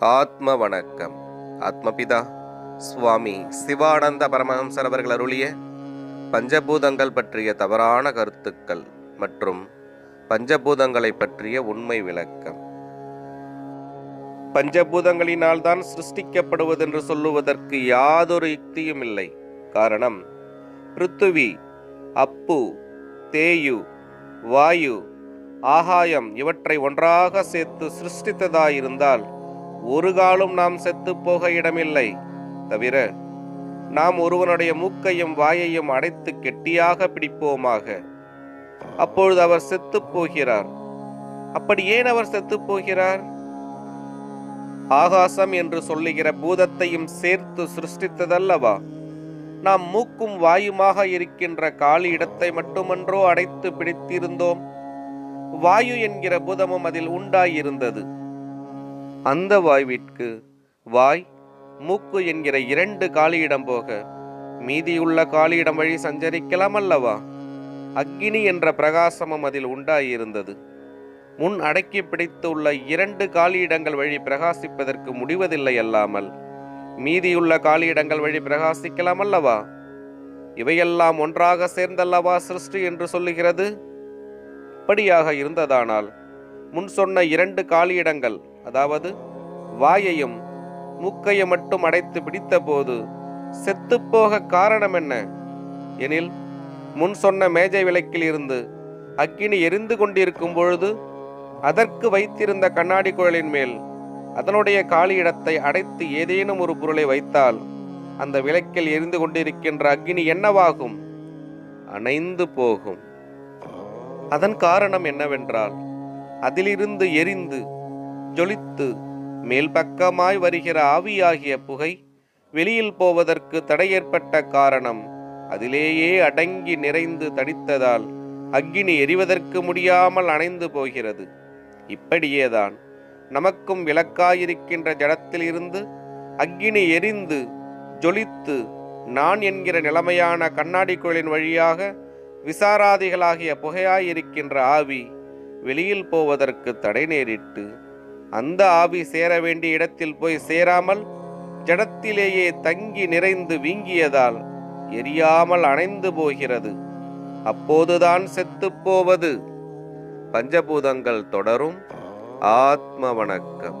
ஆத்ம வணக்கம் ஆத்மபிதா சுவாமி சிவானந்த பரமஹம்சர் அவர்கள் அருளிய பஞ்சபூதங்கள் பற்றிய தவறான கருத்துக்கள் மற்றும் பஞ்சபூதங்களை பற்றிய உண்மை விளக்கம். பஞ்சபூதங்களினால் தான் சிருஷ்டிக்கப்படுவதென்று சொல்லுவதற்கு யாதொரு யுக்தியும் இல்லை. காரணம் பிருத்துவி அப்பு தேயு வாயு ஆகாயம் இவற்றை ஒன்றாக சேர்த்து சிருஷ்டித்ததாயிருந்தால் ஒரு காலும் நாம் செத்துப்போக இடமில்லை. தவிர நாம் ஒருவனுடைய மூக்கையும் வாயையும் அடைத்து கெட்டியாக பிடிப்போமாக. அப்பொழுது அவர் செத்து போகிறார். அப்படி ஏன் அவர் செத்துப் போகிறார்? ஆகாசம் என்று சொல்லுகிற பூதத்தையும் சேர்த்து சிருஷ்டித்ததல்லவா? நாம் மூக்கும் வாயுமாக இருக்கின்ற காலி இடத்தை மட்டுமன்றோ அடைத்து பிடித்திருந்தோம். வாயு என்கிற பூதமும் அதில் உண்டாயிருந்தது. அந்த வாய்விற்கு வாய் மூக்கு என்கிற இரண்டு காலியிடம் போக. மீதியுள்ள காலியிடம் வழி சஞ்சரிக்கலாம் அல்லவா? அக்கினி என்ற பிரகாசமும் அதில் உண்டாயிருந்தது. முன் அடக்கி பிடித்துள்ள இரண்டு காலியிடங்கள் வழி பிரகாசிப்பதற்கு முடிவதில்லை அல்லாமல் மீதியுள்ள காலியிடங்கள் வழி பிரகாசிக்கலாம் அல்லவா? இவையெல்லாம் ஒன்றாக சேர்ந்தல்லவா சிருஷ்டி என்று சொல்லுகிறது? இப்படியாக இருந்ததானால் முன் சொன்ன இரண்டு காலியிடங்கள் அதாவது வாயையும் மூக்கையும் மட்டும் அடைத்து பிடித்தபோது செத்துப்போக காரணம் என்ன? எனில் முன் சொன்ன மேஜை விளக்கில் இருந்து அக்கினி எரிந்து கொண்டிருக்கும் பொழுது அதற்கு வைத்திருந்த கண்ணாடி குழலின் மேல் அதனுடைய காலியிடத்தை அடைத்து ஏதேனும் ஒரு பொருளை வைத்தால் அந்த விளக்கில் எரிந்து கொண்டிருக்கின்ற அக்னி என்னவாகும்? அணைந்து போகும். அதன் காரணம் என்னவென்றால் அதிலிருந்து எரிந்து ஜொலித்து மேல் பக்கமாய் வருகிற ஆவியாகிய புகை வெளியில் போவதற்கு தடை ஏற்பட்ட காரணம் அதிலேயே அடங்கி நிறைந்து தடித்ததால் அக்கினி எரிவதற்கு முடியாமல் அணைந்து போகிறது. இப்படியேதான் நமக்கும் விளக்காயிருக்கின்ற ஜடத்திலிருந்து அக்கினி எரிந்து ஜொலித்து நான் என்கிற நிலைமையான கண்ணாடி குழலின் வழியாக விசாராதிகளாகிய புகையாயிருக்கின்ற ஆவி வெளியில் போவதற்கு தடை நேரிட்டு அந்த ஆவி சேர வேண்டிய இடத்தில் போய் சேராமல் ஜடத்திலேயே தங்கி நிறைந்து வீங்கியதால் எரியாமல் அணைந்து போகிறது. அப்போதுதான் செத்துப்போவது பஞ்சபூதங்கள் தொடரும். ஆத்ம வணக்கம்.